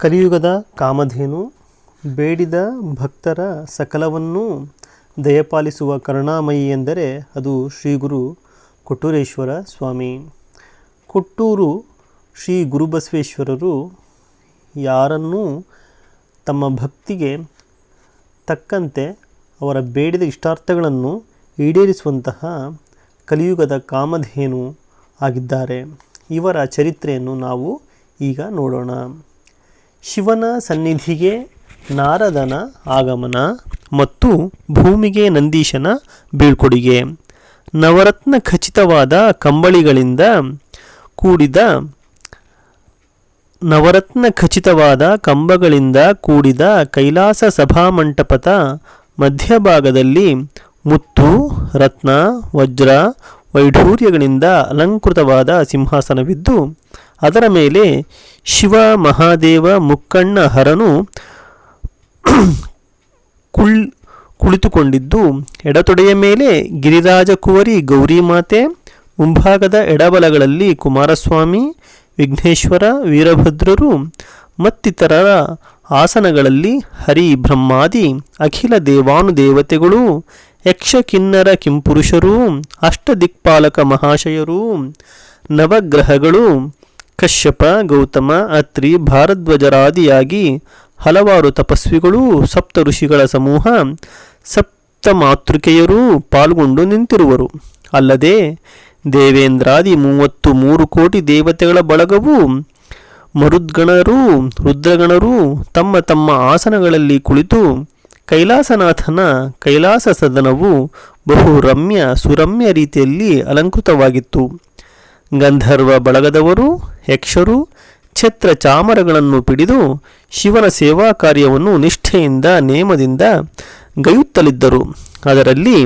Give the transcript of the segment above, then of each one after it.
ಕಲಿಯುಗದ ಕಾಮಧೇನು, ಬೇಡಿದ ಭಕ್ತರ ಸಕಲವನ್ನೂ ದಯಪಾಲಿಸುವ ಕರುಣಾಮಯಿ ಎಂದರೆ ಅದು ಶ್ರೀ ಗುರು ಕೊಟ್ಟೂರೇಶ್ವರ ಸ್ವಾಮಿ. ಕೊಟ್ಟೂರು ಶ್ರೀ ಗುರುಬಸವೇಶ್ವರರು ಯಾರನ್ನೂ ತಮ್ಮ ಭಕ್ತಿಗೆ ತಕ್ಕಂತೆ ಅವರ ಬೇಡಿದ ಇಷ್ಟಾರ್ಥಗಳನ್ನು ಈಡೇರಿಸುವಂತಹ ಕಲಿಯುಗದ ಕಾಮಧೇನು ಆಗಿದ್ದಾರೆ. ಇವರ ಚರಿತ್ರೆಯನ್ನು ನಾವು ಈಗ ನೋಡೋಣ. ಶಿವನ ಸನ್ನಿಧಿಗೆ ನಾರದನ ಆಗಮನ ಮತ್ತು ಭೂಮಿಗೆ ನಂದೀಶನ ಬೀಳ್ಕೊಡುಗೆ. ನವರತ್ನ ಖಚಿತವಾದ ಕಂಬಳಿಗಳಿಂದ ಕೂಡಿದ ನವರತ್ನ ಖಚಿತವಾದ ಕಂಬಗಳಿಂದ ಕೂಡಿದ ಕೈಲಾಸ ಸಭಾಮಂಟಪದ ಮಧ್ಯಭಾಗದಲ್ಲಿ ಮುತ್ತು, ರತ್ನ, ವಜ್ರ, ವೈಢೂರ್ಯಗಳಿಂದ ಅಲಂಕೃತವಾದ ಸಿಂಹಾಸನವಿದ್ದು ಅದರ ಮೇಲೆ ಶಿವ ಮಹಾದೇವ ಮುಕ್ಕಣ್ಣ ಹರನು ಕುಳ್ ಕುಳಿತುಕೊಂಡಿದ್ದು, ಎಡತೊಡೆಯ ಮೇಲೆ ಗಿರಿರಾಜ ಕುವರಿ ಗೌರಿಮಾತೆ ಮುಂಭಾಗದ ಎಡಬಲಗಳಲ್ಲಿ ಕುಮಾರಸ್ವಾಮಿ, ವಿಘ್ನೇಶ್ವರ, ವೀರಭದ್ರರು ಮತ್ತಿತರರ ಆಸನಗಳಲ್ಲಿ ಹರಿ ಬ್ರಹ್ಮಾದಿ, ಅಖಿಲ ದೇವಾನುದೇವತೆಗಳು ಯಕ್ಷ ಕಿನ್ನರ ಕಿಂಪುರುಷರು, ಅಷ್ಟದಿಕ್ಪಾಲಕ ಮಹಾಶಯರು, ನವಗ್ರಹಗಳು ಕಶ್ಯಪ, ಗೌತಮ, ಅತ್ರಿ, ಭಾರದ್ವಜರಾದಿಯಾಗಿ ಹಲವಾರು ತಪಸ್ವಿಗಳು ಸಪ್ತ ಋಷಿಗಳ ಸಮೂಹ ಸಪ್ತ ಮಾತೃಕೆಯರೂ ಪಾಲ್ಗೊಂಡು ನಿಂತಿರುವರು. ಅಲ್ಲದೆ ದೇವೇಂದ್ರಾದಿ ಮೂವತ್ತು ಮೂರು ಕೋಟಿ ದೇವತೆಗಳ ಬಳಗವು ಮರುದ್ಗಣರು, ರುದ್ರಗಣರು ತಮ್ಮ ತಮ್ಮ ಆಸನಗಳಲ್ಲಿ ಕುಳಿತು ಕೈಲಾಸನಾಥನ ಕೈಲಾಸ ಸದನವು ಬಹು ರಮ್ಯ ಸುರಮ್ಯ ರೀತಿಯಲ್ಲಿ ಅಲಂಕೃತವಾಗಿತ್ತು. ಗಂಧರ್ವ ಬಳಗದವರು ಯಕ್ಷರು ಛತ್ರ ಚಾಮರಗಳನ್ನು ಪಿಡಿದು ಶಿವನ ಸೇವಾ ಕಾರ್ಯವನ್ನು ನಿಷ್ಠೆಯಿಂದ, ನೇಮದಿಂದ ಗೈಯುತ್ತಲಿದ್ದರು. ಅದರಲ್ಲಿ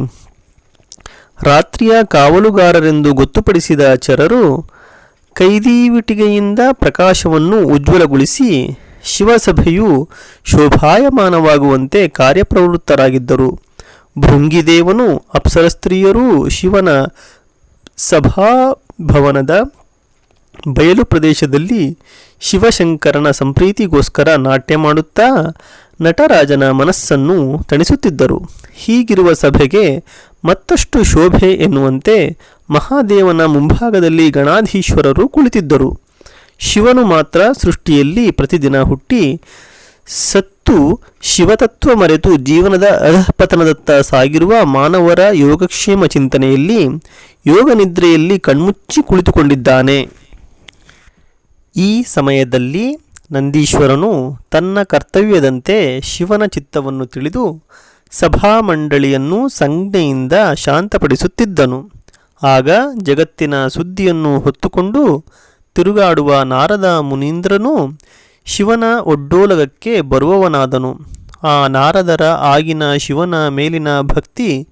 ರಾತ್ರಿಯ ಕಾವಲುಗಾರರೆಂದು ಗೊತ್ತುಪಡಿಸಿದ ಚರರು ಕೈದೀವಿಟಿಗೆಯಿಂದ ಪ್ರಕಾಶವನ್ನು ಉಜ್ವಲಗೊಳಿಸಿ ಶಿವಸಭೆಯು ಶೋಭಾಯಮಾನವಾಗುವಂತೆ ಕಾರ್ಯಪ್ರವೃತ್ತರಾಗಿದ್ದರು. ಭೃಂಗಿದೇವನು ಅಪ್ಸರಸ್ತ್ರೀಯರೂ ಶಿವನ ಸಭಾಭವನದ ಬಯಲು ಪ್ರದೇಶದಲ್ಲಿ ಶಿವಶಂಕರನ ಸಂಪ್ರೀತಿಗೋಸ್ಕರ ನಾಟ್ಯ ಮಾಡುತ್ತಾ ನಟರಾಜನ ಮನಸ್ಸನ್ನು ತಣಿಸುತ್ತಿದ್ದರು. ಹೀಗಿರುವ ಸಭೆಗೆ ಮತ್ತಷ್ಟು ಶೋಭೆ ಎನ್ನುವಂತೆ ಮಹಾದೇವನ ಮುಂಭಾಗದಲ್ಲಿ ಗಣಾಧೀಶ್ವರರು ಕುಳಿತಿದ್ದರು. ಶಿವನು ಮಾತ್ರ ಸೃಷ್ಟಿಯಲ್ಲಿ ಪ್ರತಿದಿನ ಹುಟ್ಟಿ ಸತ್ತು ಶಿವತತ್ವ ಮರೆತು ಜೀವನದ ಅಧಃಪತನದತ್ತ ಸಾಗಿರುವ ಮಾನವರ ಯೋಗಕ್ಷೇಮ ಚಿಂತನೆಯಲ್ಲಿ ಯೋಗ ನಿದ್ರೆಯಲ್ಲಿ ಕಣ್ಮುಚ್ಚಿ ಕುಳಿತುಕೊಂಡಿದ್ದಾನೆ. ಈ ಸಮಯದಲ್ಲಿ ನಂದೀಶ್ವರನು ತನ್ನ ಕರ್ತವ್ಯದಂತೆ ಶಿವನ ಚಿತ್ತವನ್ನು ತಿಳಿದು ಸಭಾಮಂಡಳಿಯನ್ನು ಸಂಜ್ಞೆಯಿಂದ ಶಾಂತಪಡಿಸುತ್ತಿದ್ದನು. ಆಗ ಜಗತ್ತಿನ ಸುದ್ದಿಯನ್ನು ಹೊತ್ತುಕೊಂಡು ತಿರುಗಾಡುವ ನಾರದ ಮುನೀಂದ್ರನು ಶಿವನ ಒಡ್ಡೋಲಗಕ್ಕೆ ಬರುವವನಾದನು. ಆ ನಾರದರ ಆಗಿನ ಶಿವನ ಮೇಲಿನ ಭಕ್ತಿ,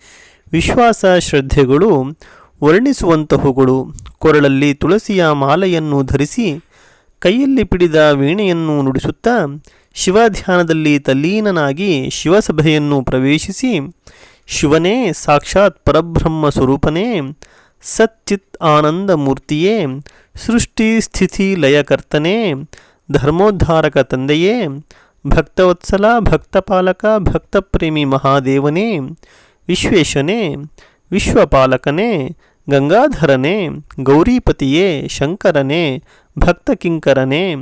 ವಿಶ್ವಾಸ ಶ್ರದ್ಧೆಗಳು ವರ್ಣಿಸುವಂತಹುಗಳು. ಕೊರಳಲ್ಲಿ ತುಳಸಿಯ ಮಾಲೆಯನ್ನು ಧರಿಸಿ ಕೈಯಲ್ಲಿ ಪಿಡಿದ ವೀಣೆಯನ್ನು ನುಡಿಸುತ್ತಾ ಶಿವಧ್ಯಾನದಲ್ಲಿ ತಲ್ಲೀನನಾಗಿ ಶಿವಸಭೆಯನ್ನು ಪ್ರವೇಶಿಸಿ, ಶಿವನೇ ಸಾಕ್ಷಾತ್ ಪರಬ್ರಹ್ಮ ಸ್ವರೂಪನೇ, ಸಚ್ಚಿತ್ ಆನಂದ ಮೂರ್ತಿಯೇ, ಸೃಷ್ಟಿ ಸ್ಥಿತಿ ಲಯಕರ್ತನೇ, ಧರ್ಮೋದ್ಧಾರಕ ತಂದೆಯೇ, ಭಕ್ತವತ್ಸಲ, ಭಕ್ತಪಾಲಕ, ಭಕ್ತಪ್ರೇಮಿ ಮಹಾದೇವನೇ, ವಿಶ್ವೇಶನೇ, ವಿಶ್ವಪಾಲಕನೇ ಗಂಗಾಧರನೇ, ಗೌರೀಪತಿಯೇ, ಶಂಕರನೇ, ಭಕ್ತಕಿಂಕರನೇ,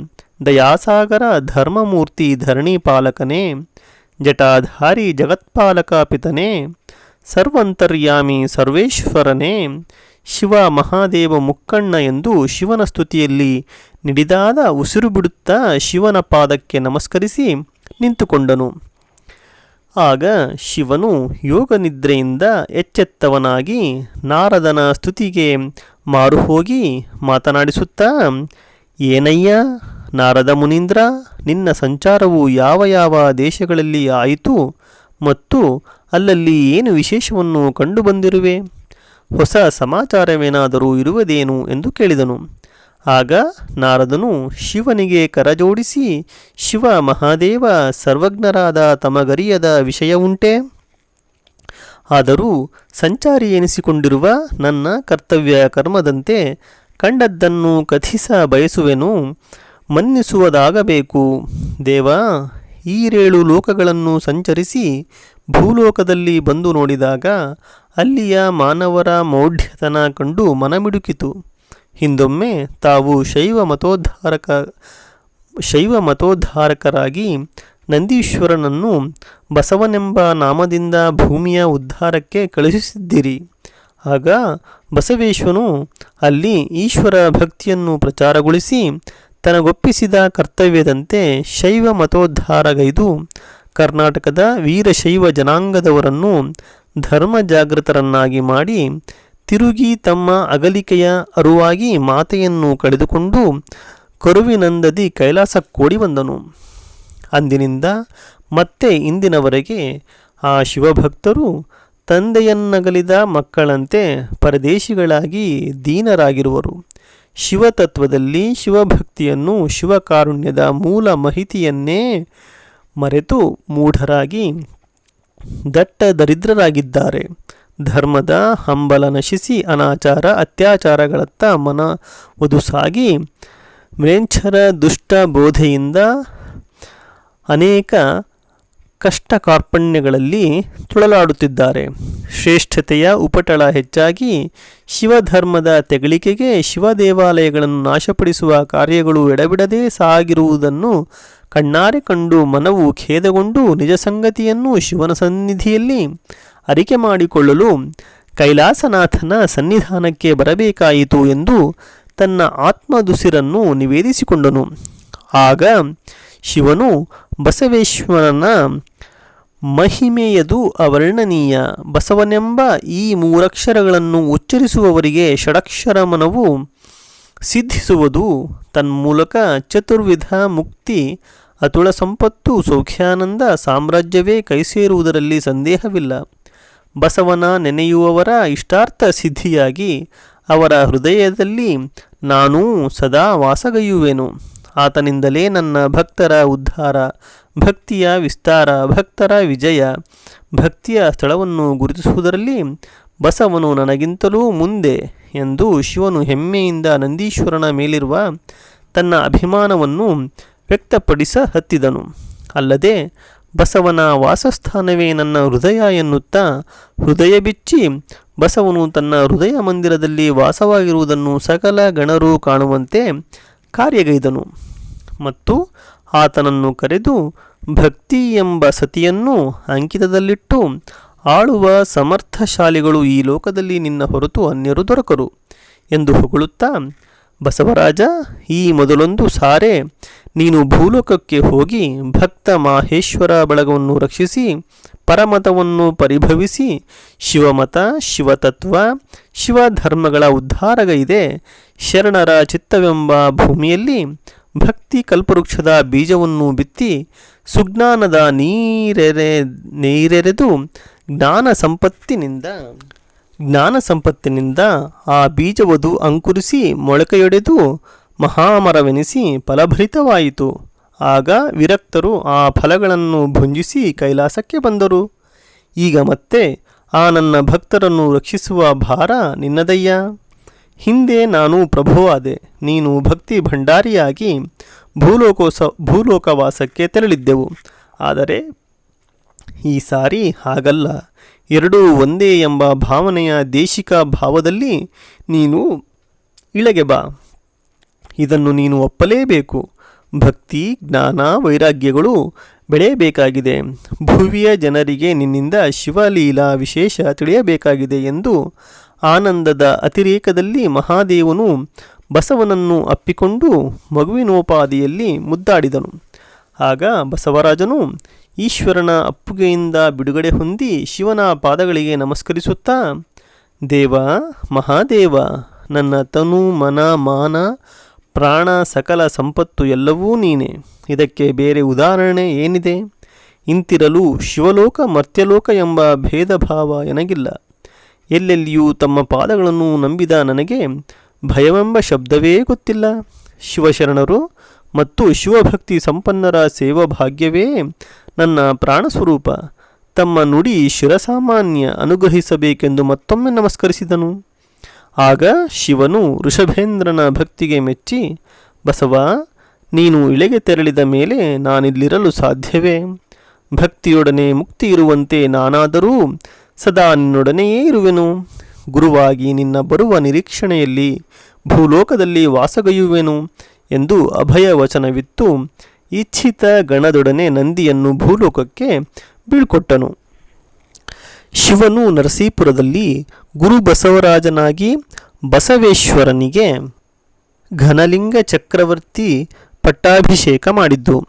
ದಯಾಸಾಗರ ಧರ್ಮಮೂರ್ತಿ ಧರಣೀಪಾಲಕನೇ, ಜಟಾಧಾರಿ ಜಗತ್ಪಾಲಕಾಪಿತನೇ ಸರ್ವಂತರ್ಯಾಮಿ ಸರ್ವೇಶ್ವರನೇ, ಶಿವ ಮಹಾದೇವ ಮುಕ್ಕಣ್ಣ ಎಂದು ಶಿವನ ಸ್ತುತಿಯಲ್ಲಿ ನಿಡಿದಾದ ಉಸಿರು ಬಿಡುತ್ತಾ ಶಿವನ ಪಾದಕ್ಕೆ ನಮಸ್ಕರಿಸಿ ನಿಂತುಕೊಂಡನು. ಆಗ ಶಿವನು ಯೋಗ ನಿದ್ರೆಯಿಂದ ಎಚ್ಚೆತ್ತವನಾಗಿ ನಾರದನ ಸ್ತುತಿಗೆ ಮಾರುಹೋಗಿ ಮಾತನಾಡಿಸುತ್ತಾ, ಏನಯ್ಯ, ನಾರದ ಮುನೀಂದ್ರ, ನಿನ್ನ ಸಂಚಾರವು ಯಾವ ಯಾವ ದೇಶಗಳಲ್ಲಿ ಆಯಿತು ಮತ್ತು ಅಲ್ಲಲ್ಲಿ ಏನು ವಿಶೇಷವನ್ನು ಕಂಡುಬಂದಿರುವೆ? ಹೊಸ ಸಮಾಚಾರವೇನಾದರೂ ಇರುವುದೇನು? ಎಂದು ಕೇಳಿದನು. ಆಗ ನಾರದನು ಶಿವನಿಗೆ ಕರಜೋಡಿಸಿ, ಶಿವ ಮಹಾದೇವ, ಸರ್ವಜ್ಞರಾದ ತಮಗರಿಯದ ಉಂಟೆ. ಆದರೂ ಸಂಚಾರಿ ಎನಿಸಿಕೊಂಡಿರುವ ನನ್ನ ಕರ್ತವ್ಯ ಕರ್ಮದಂತೆ ಕಂಡದ್ದನ್ನು ಕಥಿಸ ಬಯಸುವೆನು. ಮನ್ನಿಸುವುದಾಗಬೇಕು. ದೇವ ಈರೇಳು ಲೋಕಗಳನ್ನು ಸಂಚರಿಸಿ ಭೂಲೋಕದಲ್ಲಿ ಬಂದು ನೋಡಿದಾಗ ಅಲ್ಲಿಯ ಮಾನವರ ಮೌಢ್ಯತನ ಕಂಡು ಮನಮಿಡುಕಿತು. ಹಿಂದೊಮ್ಮೆ ತಾವು ಶೈವ ಮತೋದ್ಧಾರಕ, ಶೈವ ಮತೋದ್ಧಾರಕರಾಗಿ ನಂದೀಶ್ವರನನ್ನು ಬಸವನೆಂಬ ನಾಮದಿಂದ ಭೂಮಿಯ ಉದ್ಧಾರಕ್ಕೆ ಕಳುಹಿಸಿದ್ದಿರಿ. ಆಗ ಬಸವೇಶ್ವನು ಅಲ್ಲಿ ಈಶ್ವರ ಭಕ್ತಿಯನ್ನು ಪ್ರಚಾರಗೊಳಿಸಿ ತನಗೊಪ್ಪಿಸಿದ ಕರ್ತವ್ಯದಂತೆ ಶೈವ ಮತೋದ್ಧಾರಗೈದು ಕರ್ನಾಟಕದ ವೀರಶೈವ ಜನಾಂಗದವರನ್ನು ಧರ್ಮ ಜಾಗೃತರನ್ನಾಗಿ ಮಾಡಿ ತಿರುಗಿ ತಮ್ಮ ಅಗಲಿಕೆಯ ಅರುವಾಗಿ ಮಾತೆಯನ್ನು ಕಳೆದುಕೊಂಡು ಕರುವಿನಂದದಿ ಕೈಲಾಸಕ್ಕೋಡಿ ಬಂದನು. ಅಂದಿನಿಂದ ಮತ್ತೆ ಇಂದಿನವರೆಗೆ ಆ ಶಿವಭಕ್ತರು ತಂದೆಯನ್ನಗಲಿದ ಮಕ್ಕಳಂತೆ ಪರದೇಶಿಗಳಾಗಿ ದೀನರಾಗಿರುವರು. ಶಿವತತ್ವದಲ್ಲಿ ಶಿವಭಕ್ತಿಯನ್ನು ಶಿವಕಾರುಣ್ಯದ ಮೂಲ ಮಾಹಿತಿಯನ್ನೇ ಮರೆತು ಮೂಢರಾಗಿ ದಟ್ಟ ದರಿದ್ರರಾಗಿದ್ದಾರೆ ಧರ್ಮದ ಹಂಬಲ ನಶಿಸಿ ಅನಾಚಾರ ಅತ್ಯಾಚಾರಗಳತ್ತ ಮನ ಒದುಸಾಗಿ ಮ್ಲೇಚ್ಛರ ದುಷ್ಟ ಬೋಧೆಯಿಂದ ಅನೇಕ ಕಷ್ಟ ಕಾರ್ಪಣ್ಯಗಳಲ್ಲಿ ತುಳಲಾಡುತ್ತಿದ್ದಾರೆ. ಶ್ರೇಷ್ಠತೆಯ ಉಪಟಳ ಹೆಚ್ಚಾಗಿ ಶಿವಧರ್ಮದ ತೆಗಳಿಕೆಗೆ ಶಿವ ದೇವಾಲಯಗಳನ್ನು ನಾಶಪಡಿಸುವ ಕಾರ್ಯಗಳು ಎಡಬಿಡದೆ ಸಾಗಿರುವುದನ್ನು ಕಣ್ಣಾರೆ ಕಂಡು ಮನವು ಖೇದಗೊಂಡು ನಿಜ ಸಂಗತಿಯನ್ನು ಶಿವನ ಸನ್ನಿಧಿಯಲ್ಲಿ ಅರಿಕೆ ಮಾಡಿಕೊಳ್ಳಲು ಕೈಲಾಸನಾಥನ ಸನ್ನಿಧಾನಕ್ಕೆ ಬರಬೇಕಾಯಿತು ಎಂದು ತನ್ನ ಆತ್ಮದುಸಿರನ್ನು ನಿವೇದಿಸಿಕೊಂಡನು. ಆಗ ಶಿವನು ಬಸವೇಶ್ವರನ ಮಹಿಮೆಯದು ಅವರ್ಣನೀಯ. ಬಸವನೆಂಬ ಈ ಮೂರಕ್ಷರಗಳನ್ನು ಉಚ್ಚರಿಸುವವರಿಗೆ ಷಡಕ್ಷರ ಮನವು ಸಿದ್ಧಿಸುವುದು ತನ್ಮೂಲಕ ಚತುರ್ವಿಧ ಮುಕ್ತಿ, ಅತುಳ ಸಂಪತ್ತು, ಸೌಖ್ಯಾನಂದ ಸಾಮ್ರಾಜ್ಯವೇ ಕೈಸೇರುವುದರಲ್ಲಿ ಸಂದೇಹವಿಲ್ಲ. ಬಸವನ ನೆನೆಯುವವರ ಇಷ್ಟಾರ್ಥ ಸಿದ್ಧಿಯಾಗಿ ಅವರ ಹೃದಯದಲ್ಲಿ ನಾನೂ ಸದಾ ವಾಸಗೈಯುವೆನು. ಆತನಿಂದಲೇ ನನ್ನ ಭಕ್ತರ ಉದ್ಧಾರ, ಭಕ್ತಿಯ ವಿಸ್ತಾರ, ಭಕ್ತರ ವಿಜಯ, ಭಕ್ತಿಯ ಸ್ಥಳವನ್ನು ಗುರುತಿಸುವುದರಲ್ಲಿ ಬಸವನು ನನಗಿಂತಲೂ ಮುಂದೆ ಎಂದು ಶಿವನು ಹೆಮ್ಮೆಯಿಂದ ನಂದೀಶ್ವರನ ಮೇಲಿರುವ ತನ್ನ ಅಭಿಮಾನವನ್ನು ವ್ಯಕ್ತಪಡಿಸ ಹತ್ತಿದನು ಅಲ್ಲದೆ ಬಸವನ ವಾಸಸ್ಥಾನವೇ ನನ್ನ ಹೃದಯ ಎನ್ನುತ್ತಾ ಹೃದಯ ಬಿಚ್ಚಿ ಬಸವನು ತನ್ನ ಹೃದಯ ಮಂದಿರದಲ್ಲಿ ವಾಸವಾಗಿರುವುದನ್ನು ಸಕಲ ಗಣರು ಕಾಣುವಂತೆ ಕಾರ್ಯಗೈದನು. ಮತ್ತು ಆತನನ್ನು ಕರೆದು ಭಕ್ತಿ ಎಂಬ ಸತಿಯನ್ನು ಅಂಕಿತದಲ್ಲಿಟ್ಟು ಆಳುವ ಸಮರ್ಥಶಾಲಿಗಳು ಈ ಲೋಕದಲ್ಲಿ ನಿನ್ನ ಹೊರತು ಅನ್ಯರು ದೊರಕರು ಎಂದು ಹೊಗಳುತ್ತಾ, ಬಸವರಾಜ ಈ ಮೊದಲೊಂದು ಸಾರೆ ನೀನು ಭೂಲೋಕಕ್ಕೆ ಹೋಗಿ ಭಕ್ತ ಮಾಹೇಶ್ವರ ಬಳಗವನ್ನು ರಕ್ಷಿಸಿ, ಪರಮತವನ್ನು ಪರಿಭವಿಸಿ, ಶಿವಮತ, ಶಿವತತ್ವ, ಶಿವಧರ್ಮಗಳ ಉದ್ಧಾರಗೈದೆ ಶರಣರ ಚಿತ್ತವೆಂಬ ಭೂಮಿಯಲ್ಲಿ ಭಕ್ತಿ ಕಲ್ಪವೃಕ್ಷದ ಬೀಜವನ್ನು ಬಿತ್ತಿ, ಸುಜ್ಞಾನದ ನೀರೆರೆ, ನೀರೆರೆದು ಜ್ಞಾನ ಸಂಪತ್ತಿನಿಂದ ಜ್ಞಾನ ಸಂಪತ್ತಿನಿಂದ ಆ ಬೀಜವದು ಅಂಕುರಿಸಿ ಮೊಳಕೆಯೊಡೆದು ಮಹಾಮರವೆನಿಸಿ ಫಲಭರಿತವಾಯಿತು. ಆಗ ವಿರಕ್ತರು ಆ ಫಲಗಳನ್ನು ಭುಂಜಿಸಿ ಕೈಲಾಸಕ್ಕೆ ಬಂದರು. ಈಗ ಮತ್ತೆ ಆ ನನ್ನ ಭಕ್ತರನ್ನು ರಕ್ಷಿಸುವ ಭಾರ ನಿನ್ನದಯ್ಯ. ಹಿಂದೆ ನಾನು ಪ್ರಭುವಾದೆ, ನೀನು ಭಕ್ತಿ ಭಂಡಾರಿಯಾಗಿ ಭೂಲೋಕೋಸ, ಭೂಲೋಕವಾಸಕ್ಕೆ ತೆರಳಿದ್ದೆವು. ಆದರೆ ಈ ಸಾರಿ ಹಾಗಲ್ಲ. ಎರಡೂ ಒಂದೇ ಎಂಬ ಭಾವನೆಯ ದೇಶಿಕ ಭಾವದಲ್ಲಿ ನೀನು ಇಳಗೆ ಬಾ. ಇದನ್ನು ನೀನು ಒಪ್ಪಲೇಬೇಕು. ಭಕ್ತಿ, ಜ್ಞಾನ, ವೈರಾಗ್ಯಗಳು ಬೆಳೆಯಬೇಕಾಗಿದೆ. ಭುವಿಯ ಜನರಿಗೆ ನಿನ್ನಿಂದ ಶಿವಲೀಲಾ ವಿಶೇಷ ತಿಳಿಯಬೇಕಾಗಿದೆ ಎಂದು ಆನಂದದ ಅತಿರೇಕದಲ್ಲಿ ಮಹಾದೇವನು ಬಸವನನ್ನು ಅಪ್ಪಿಕೊಂಡು ಮಗುವಿನೋಪಾದಿಯಲ್ಲಿ ಮುದ್ದಾಡಿದನು. ಆಗ ಬಸವರಾಜನು ಈಶ್ವರನ ಅಪ್ಪುಗೆಯಿಂದ ಬಿಡುಗಡೆ ಹೊಂದಿ ಶಿವನ ಪಾದಗಳಿಗೆ ನಮಸ್ಕರಿಸುತ್ತಾ, ದೇವ, ಮಹಾದೇವ, ನನ್ನ ತನು ಮನ ಮಾನ ಪ್ರಾಣ ಸಕಲ ಸಂಪತ್ತು ಎಲ್ಲವೂ ನೀನೆ. ಇದಕ್ಕೆ ಬೇರೆ ಉದಾಹರಣೆ ಏನಿದೆ? ಇಂತಿರಲು ಶಿವಲೋಕ ಮರ್ತ್ಯಲೋಕ ಎಂಬ ಭೇದ ಭಾವ ನನಗಿಲ್ಲ ಎಲ್ಲೆಲ್ಲಿಯೂ ತಮ್ಮ ಪಾದಗಳನ್ನು ನಂಬಿದ ನನಗೆ ಭಯವೆಂಬ ಶಬ್ದವೇ ಗೊತ್ತಿಲ್ಲ. ಶಿವಶರಣರು ಮತ್ತು ಶಿವಭಕ್ತಿ ಸಂಪನ್ನರ ಸೇವಾಭಾಗ್ಯವೇ ನನ್ನ ಪ್ರಾಣಸ್ವರೂಪ. ತಮ್ಮ ನುಡಿ ಶಿರಸಾಮಾನ್ಯ ಅನುಗ್ರಹಿಸಬೇಕೆಂದು ಮತ್ತೊಮ್ಮೆ ನಮಸ್ಕರಿಸಿದನು. ಆಗ ಶಿವನು ಋಷಭೇಂದ್ರನ ಭಕ್ತಿಗೆ ಮೆಚ್ಚಿ, ಬಸವ, ನೀನು ಇಳೆಗೆ ತೆರಳಿದ ಮೇಲೆ ನಾನಿಲ್ಲಿರಲು ಸಾಧ್ಯವೇ? ಭಕ್ತಿಯೊಡನೆ ಮುಕ್ತಿ ಇರುವಂತೆ ನಾನಾದರೂ ಸದಾ ನಿನ್ನೊಡನೆಯೇ ಇರುವೆನು. ಗುರುವಾಗಿ ನಿನ್ನ ಬರುವ ನಿರೀಕ್ಷಣೆಯಲ್ಲಿ ಭೂಲೋಕದಲ್ಲಿ ವಾಸಗೈಯುವೆನು ಎಂದು ಅಭಯ ವಚನವಿತ್ತು. ಇಚ್ಛಿತ ಗಣದೊಡನೆ ನಂದಿಯನ್ನು ಭೂಲೋಕಕ್ಕೆ ಬೀಳ್ಕೊಟ್ಟನು. ಶಿವನು ನರಸೀಪುರದಲ್ಲಿ ಗುರು ಬಸವರಾಜನಾಗಿ ಬಸವೇಶ್ವರನಿಗೆ ಘನಲಿಂಗ ಚಕ್ರವರ್ತಿ ಪಟ್ಟಾಭಿಷೇಕ ಮಾಡಿದ್ದು.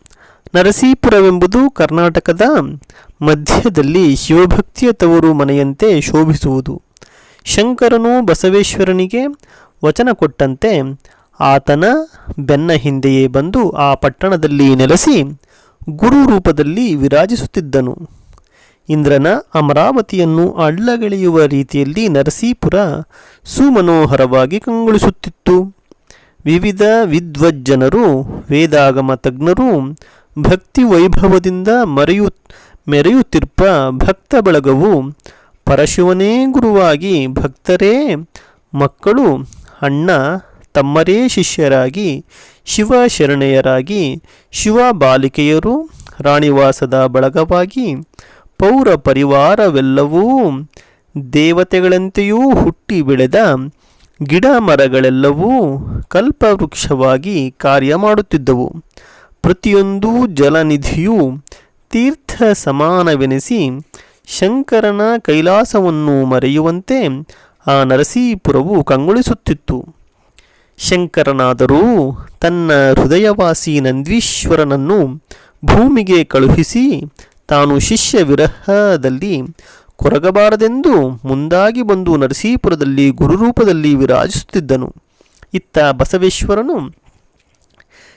ನರಸೀಪುರವೆಂಬುದು ಕರ್ನಾಟಕದ ಮಧ್ಯದಲ್ಲಿ ಶಿವಭಕ್ತಿಯ ತವರು ಮನೆಯಂತೆ ಶೋಭಿಸುವುದು. ಶಂಕರನು ಬಸವೇಶ್ವರನಿಗೆ ವಚನ ಕೊಟ್ಟಂತೆ ಆತನ ಬೆನ್ನ ಹಿಂದೆಯೇ ಬಂದು ಆ ಪಟ್ಟಣದಲ್ಲಿ ನೆಲೆಸಿ ಗುರು ರೂಪದಲ್ಲಿ ವಿರಾಜಿಸುತ್ತಿದ್ದನು. ಇಂದ್ರನ ಅಮರಾವತಿಯನ್ನು ಅಳ್ಳಗೆಳೆಯುವ ರೀತಿಯಲ್ಲಿ ನರಸೀಪುರ ಸುಮನೋಹರವಾಗಿ ಕಂಗೊಳಿಸುತ್ತಿತ್ತು. ವಿವಿಧ ವಿದ್ವಜ್ಜನರು, ವೇದಾಗಮ ತಜ್ಞರು ಭಕ್ತಿ ವೈಭವದಿಂದ ಮರೆಯು ಮೆರೆಯುತ್ತಿರ್ಪ ಭಕ್ತ ಬಳಗವು ಪರಶಿವನೇ ಗುರುವಾಗಿ ಭಕ್ತರೇ, ಮಕ್ಕಳು, ಅಣ್ಣ, ತಮ್ಮರೇ ಶಿಷ್ಯರಾಗಿ ಶಿವ ಶರಣೆಯರಾಗಿ ಶಿವ ಬಾಲಿಕೆಯರು ರಾಣಿವಾಸದ ಬಳಗವಾಗಿ ಪೌರ ಪರಿವಾರವೆಲ್ಲವೂ ದೇವತೆಗಳಂತೆಯೂ ಹುಟ್ಟಿ ಬೆಳೆದ ಗಿಡ ಮರಗಳೆಲ್ಲವೂ ಕಲ್ಪವೃಕ್ಷವಾಗಿ ಕಾರ್ಯ ಮಾಡುತ್ತಿದ್ದವು. ಪ್ರತಿಯೊಂದು ಜಲನಿಧಿಯು ತೀರ್ಥ ಸಮಾನವೆನಿಸಿ ಶಂಕರನ ಕೈಲಾಸವನ್ನು ಮರೆಯುವಂತೆ ಆ ನರಸೀಪುರವು ಕಂಗೊಳಿಸುತ್ತಿತ್ತು. ಶಂಕರನಾದರೂ ತನ್ನ ಹೃದಯವಾಸಿ ನಂದೀಶ್ವರನನ್ನು ಭೂಮಿಗೆ ಕಳುಹಿಸಿ ತಾನು ಶಿಷ್ಯ ವಿರಹದಲ್ಲಿ ಕೊರಗಬಾರದೆಂದು ಮುಂದಾಗಿ ಬಂದು ನರಸೀಪುರದಲ್ಲಿ ಗುರುರೂಪದಲ್ಲಿ ವಿರಾಜಿಸುತ್ತಿದ್ದನು. ಇತ್ತ ಬಸವೇಶ್ವರನು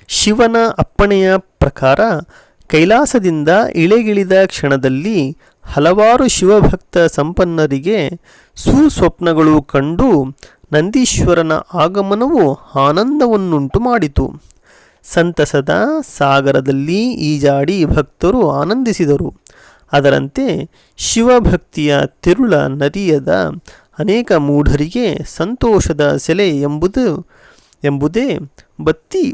ಶಿವನ ಅಪ್ಪಣೆಯ ಪ್ರಕಾರ ಕೈಲಾಸದಿಂದ ಇಳೆಗಿಳಿದ ಕ್ಷಣದಲ್ಲಿ ಹಲವಾರು ಶಿವಭಕ್ತ ಸಂಪನ್ನರಿಗೆ ಸುಸ್ವಪ್ನಗಳು ಕಂಡು ನಂದೀಶ್ವರನ ಆಗಮನವು ಆನಂದವನ್ನುಂಟು ಮಾಡಿತು ಸಂತಸದ ಸಾಗರದಲ್ಲಿ ಈಜಾಡಿ ಭಕ್ತರು ಆನಂದಿಸಿದರು. ಅದರಂತೆ ಶಿವಭಕ್ತಿಯ ತಿರುಳ ನದಿಯದ ಅನೇಕ ಮೂಢರಿಗೆ ಸಂತೋಷದ ಸೆಲೆ ಎಂಬುದು, ಎಂಬುದೇ ಬತ್ತಿ